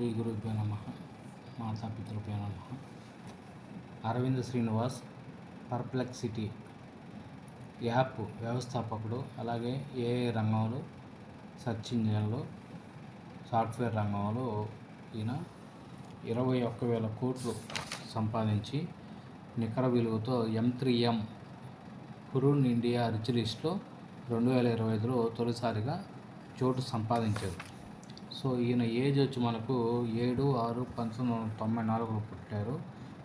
శ్రీ గురుభ్యో నమ. మాతాపితృభ్యో నమ. అరవింద్ శ్రీనివాస్ పర్ప్లెక్సిటీ యాప్ వ్యవస్థాపకుడు అలాగే ఏఐ రంగంలో సెర్చ్ ఇంజిన్లో సాఫ్ట్వేర్ రంగంలో ఈయన ఇరవై ఒక్క వేల కోట్లు సంపాదించి నికర విలువతో M three M Hurun India rich లిస్ట్లో రెండు వేల ఇరవై ఐదులో తొలిసారిగా చోటు సంపాదించారు సో ఈయన ఏజ్ వచ్చి మనకు ఏడు ఆరు పంతొమ్మిది వందల తొంభై నాలుగులో పుట్టారు.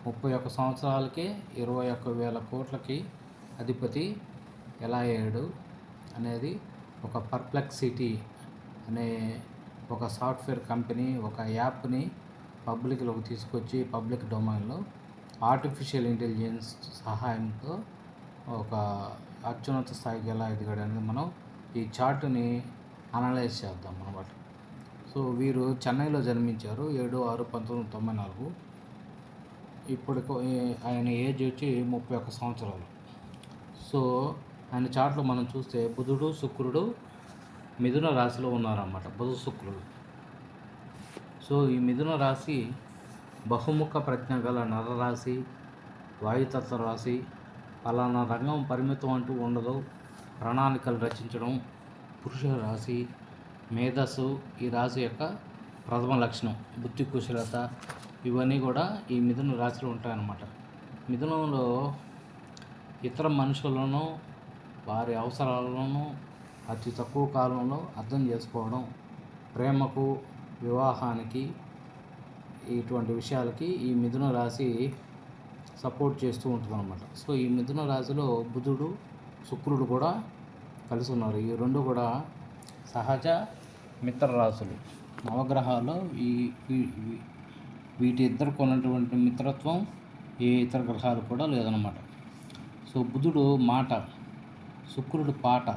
ముప్పై ఒక్క సంవత్సరాలకే ఇరవై ఒక్క వేల కోట్లకి అధిపతి ఎలా అయ్యాడు అనేది ఒక పర్ప్లెక్సిటీ అనే ఒక సాఫ్ట్వేర్ కంపెనీ ఒక యాప్ని పబ్లిక్లోకి తీసుకొచ్చి పబ్లిక్ డొమైన్లో ఆర్టిఫిషియల్ ఇంటెలిజెన్స్ సహాయంతో ఒక అత్యున్నత స్థాయికి ఎలా ఎదిగాడు అనేది మనం ఈ చార్ట్ని అనలైజ్ చేద్దాం అనమాట సో వీరు చెన్నైలో జన్మించారు ఏడు ఆరు పంతొమ్మిది తొంభై నాలుగు. ఇప్పుడు ఆయన ఏజ్ వచ్చి ముప్పై ఒక్క సంవత్సరాలు. సో ఆయన చాట్లో మనం చూస్తే బుధుడు శుక్రుడు మిథున రాశిలో ఉన్నారన్నమాట బుధ శుక్రుడు. సో ఈ మిథున రాశి బహుముఖ ప్రజ్ఞ గల నరరాశి వాయుతత్వ రాశి పలానా రంగం పరిమితం అంటూ ఉండదు. ప్రణాళికలు రచించడం పురుష రాశి మేధస్సు ఈ రాశి యొక్క ప్రథమ లక్షణం బుద్ధి కుశలత ఇవన్నీ కూడా ఈ మిథున రాశిలో ఉంటాయన్నమాట. మిథునంలో ఇతర మనుషులను వారి అవసరాలను అతి తక్కువ కాలంలో అర్థం చేసుకోవడం ప్రేమకు వివాహానికి ఇటువంటి విషయాలకి ఈ మిథున రాశి సపోర్ట్ చేస్తూ ఉంటుంది అనమాట సో ఈ మిథున రాశిలో బుధుడు శుక్రుడు కూడా కలిసి ఉన్నారు. ఈ రెండు కూడా సహజ మిత్రరాశులు. నవగ్రహాలు ఈ ఈ- వీటి ఇద్దరికి ఉన్నటువంటి మిత్రత్వం ఏ ఇతర గ్రహాలు కూడా లేదనమాట సో బుధుడు మాట శుక్రుడు పాట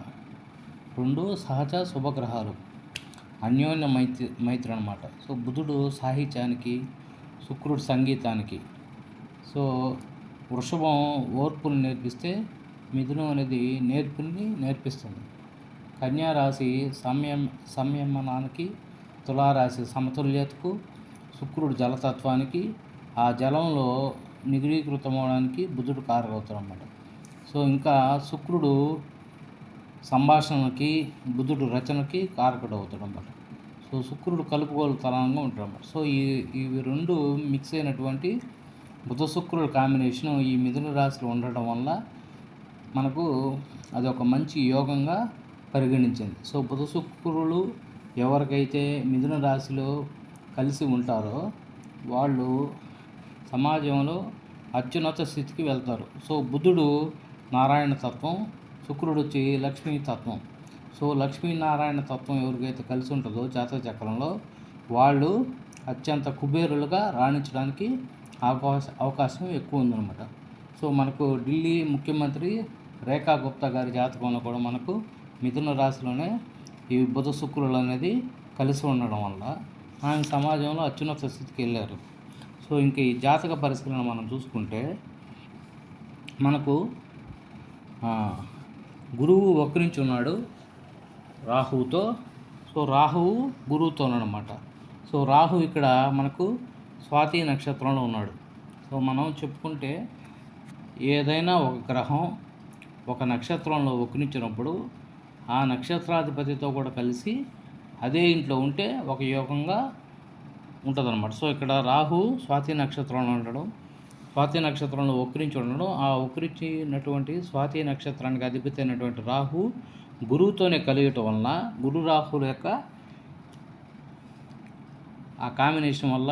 రెండు సహజ శుభగ్రహాలు. అన్యోన్య మైత్రి మైత్రి అనమాట సో బుధుడు సాహిత్యానికి శుక్రుడు సంగీతానికి. సో వృషభం ఓర్పుని నేర్పిస్తే మిథునం అనేది నేర్పుని నేర్పిస్తుంది. కన్యారాశి సంయమ సంయమనానికి తులారాశి సమతుల్యతకు శుక్రుడు జలతత్వానికి ఆ జలంలో నిగిరీకృతమవడానికి బుధుడు కారకవుతాడు అన్నమాట సో ఇంకా శుక్రుడు సంభాషణకి బుధుడు రచనకి కారకుడు అవుతాడు అన్నమాట సో శుక్రుడు కలుపుగోలు తలంగా ఉంటాడు అన్నమాట సో ఈ ఇవి రెండు మిక్స్ అయినటువంటి బుధ శుక్రుడు కాంబినేషన్ ఈ మిథున రాశిలో ఉండటం వల్ల మనకు అది ఒక మంచి యోగంగా పరిగణించింది సో బుధ శుక్రులు ఎవరికైతే మిథున రాశిలో కలిసి ఉంటారో వాళ్ళు సమాజంలో అత్యున్నత స్థితికి వెళ్తారు. సో బుధుడు నారాయణ తత్వం శుక్రుడు వచ్చి లక్ష్మీ తత్వం. సో లక్ష్మీనారాయణ తత్వం ఎవరికైతే కలిసి ఉంటుందో జాతక చక్రంలో వాళ్ళు అత్యంత కుబేరులుగా రాణించడానికి అవకాశ అవకాశం ఎక్కువ ఉందన్నమాట. సో మనకు ఢిల్లీ ముఖ్యమంత్రి రేఖా గుప్తా గారి జాతకంలో కూడా మనకు మిథున రాశిలోనే ఈ బుధ శుక్రులు అనేది కలిసి ఉండడం వల్ల ఆయన సమాజంలో అత్యున్నత స్థితికి వెళ్ళారు. సో ఇంక ఈ జాతక పరిశీలన మనం చూసుకుంటే మనకు గురువు వక్రించి ఉన్నాడు రాహువుతో. సో రాహువు గురువుతో అనమాట సో రాహు ఇక్కడ మనకు స్వాతి నక్షత్రంలో ఉన్నాడు. సో మనం చెప్పుకుంటే ఏదైనా ఒక గ్రహం ఒక నక్షత్రంలో వక్రించినప్పుడు ఆ నక్షత్రాధిపతితో కూడా కలిసి అదే ఇంట్లో ఉంటే ఒక యోగంగా ఉంటుందన్నమాట. సో ఇక్కడ రాహు స్వాతి నక్షత్రంలో ఉండడం స్వాతి నక్షత్రంలో ఒక్కరించి ఉండడం ఆ ఒక్కరించినటువంటి స్వాతి నక్షత్రానికి అధిపతి అయినటువంటి రాహు గురువుతోనే కలియటం వలన గురు రాహుల యొక్క ఆ కాంబినేషన్ వల్ల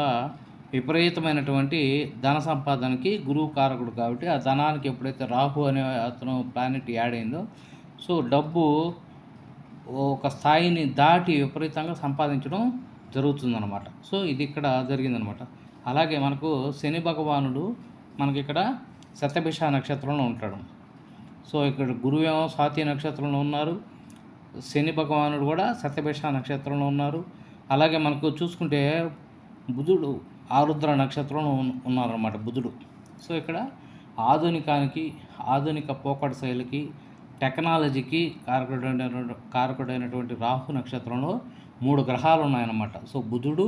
విపరీతమైనటువంటి ధన సంపాదనకి గురువు కారకుడు కాబట్టి ఆ ధనానికి ఎప్పుడైతే రాహు అనే అతను ప్లానెట్ యాడ్ అయిందో సో డబ్బు ఒక స్థాయిని దాటి విపరీతంగా సంపాదించడం జరుగుతుందన్నమాట. సో ఇది ఇక్కడ జరిగిందనమాట అలాగే మనకు శని భగవానుడు మనకి ఇక్కడ శతభిష నక్షత్రంలో ఉంటాడు. సో ఇక్కడ గురువేమో స్వాతి నక్షత్రంలో ఉన్నారు. శని భగవానుడు కూడా శతభిష నక్షత్రంలో ఉన్నారు. అలాగే మనకు చూసుకుంటే బుధుడు ఆరుద్ర నక్షత్రంలో ఉన్నారన్నమాట బుధుడు. సో ఇక్కడ ఆధునికానికి ఆధునిక పోకడ శైలికి టెక్నాలజీకి కారకుడైన కారకుడైనటువంటి రాహు నక్షత్రంలో మూడు గ్రహాలు ఉన్నాయన్నమాట. సో బుధుడు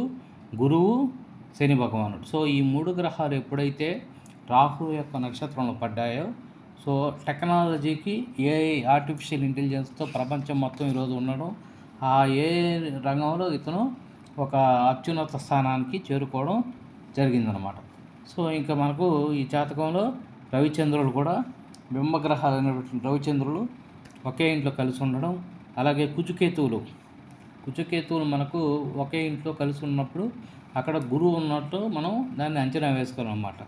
గురువు శని భగవానుడు. సో ఈ మూడు గ్రహాలు ఎప్పుడైతే రాహు యొక్క నక్షత్రంలో పడ్డాయో సో టెక్నాలజీకి ఏఐ ఆర్టిఫిషియల్ ఇంటెలిజెన్స్తో ప్రపంచం మొత్తం ఈరోజు ఉండడం ఆ ఏ రంగంలో ఇతను ఒక అత్యున్నత స్థానానికి చేరుకోవడం జరిగిందనమాట సో ఇంకా మనకు ఈ జాతకంలో రవిచంద్రుడు కూడా బింబగ్రహాలు అనేటువంటి రవిచంద్రులు ఒకే ఇంట్లో కలిసి ఉండడం అలాగే కుచుకేతువులు. కుచుకేతువులు మనకు ఒకే ఇంట్లో కలిసి ఉన్నప్పుడు అక్కడ గురువు ఉన్నట్టు మనం దాన్ని అంచనా వేసుకోవాలి అనమాట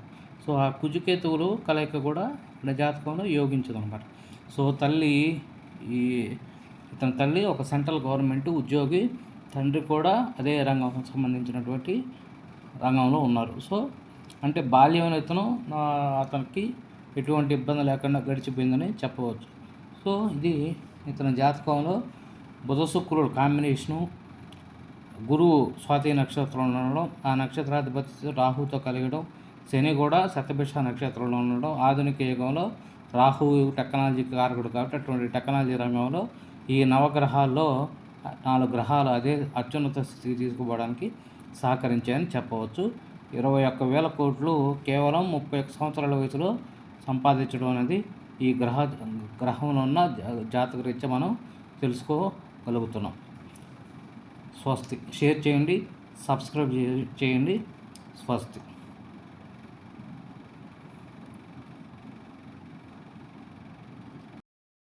సో ఆ కుజుకేతువులు కలయిక కూడా మన జాతకంలో యోగించదు అనమాట సో తల్లి ఈ ఇతని తల్లి ఒక సెంట్రల్ గవర్నమెంట్ ఉద్యోగి తండ్రి కూడా అదే రంగం సంబంధించినటువంటి రంగంలో ఉన్నారు. సో అంటే బాల్యం ఇతను అతనికి ఎటువంటి ఇబ్బంది లేకుండా గడిచిపోయిందని చెప్పవచ్చు. సో ఇది ఇతని జాతకంలో బుధ శుక్రుడు కాంబినేషను. గురువు స్వాతి నక్షత్రంలో ఉండడం ఆ నక్షత్రాధిపతి రాహుతో కలిగడం శని కూడా శతభిష నక్షత్రంలో ఉండడం ఆధునిక యుగంలో రాహు టెక్నాలజీ కారకుడు కాబట్టి అటువంటి టెక్నాలజీ రంగంలో ఈ నవగ్రహాల్లో నాలుగు గ్రహాలు అదే అత్యున్నత స్థితికి తీసుకుపోవడానికి సహకరించాయని చెప్పవచ్చు. ఇరవై ఒక్క వేల కోట్లు కేవలం ముప్పై ఒక్క సంవత్సరాల వయసులో సంపాదించడం అనేది ఈ గ్రహ గ్రహంలో ఉన్న జాతక రీత్యా మనం తెలుసుకోగలుగుతున్నాం. స్వస్తి షేర్ చేయండి సబ్స్క్రైబ్ చేయండి. స్వస్తి.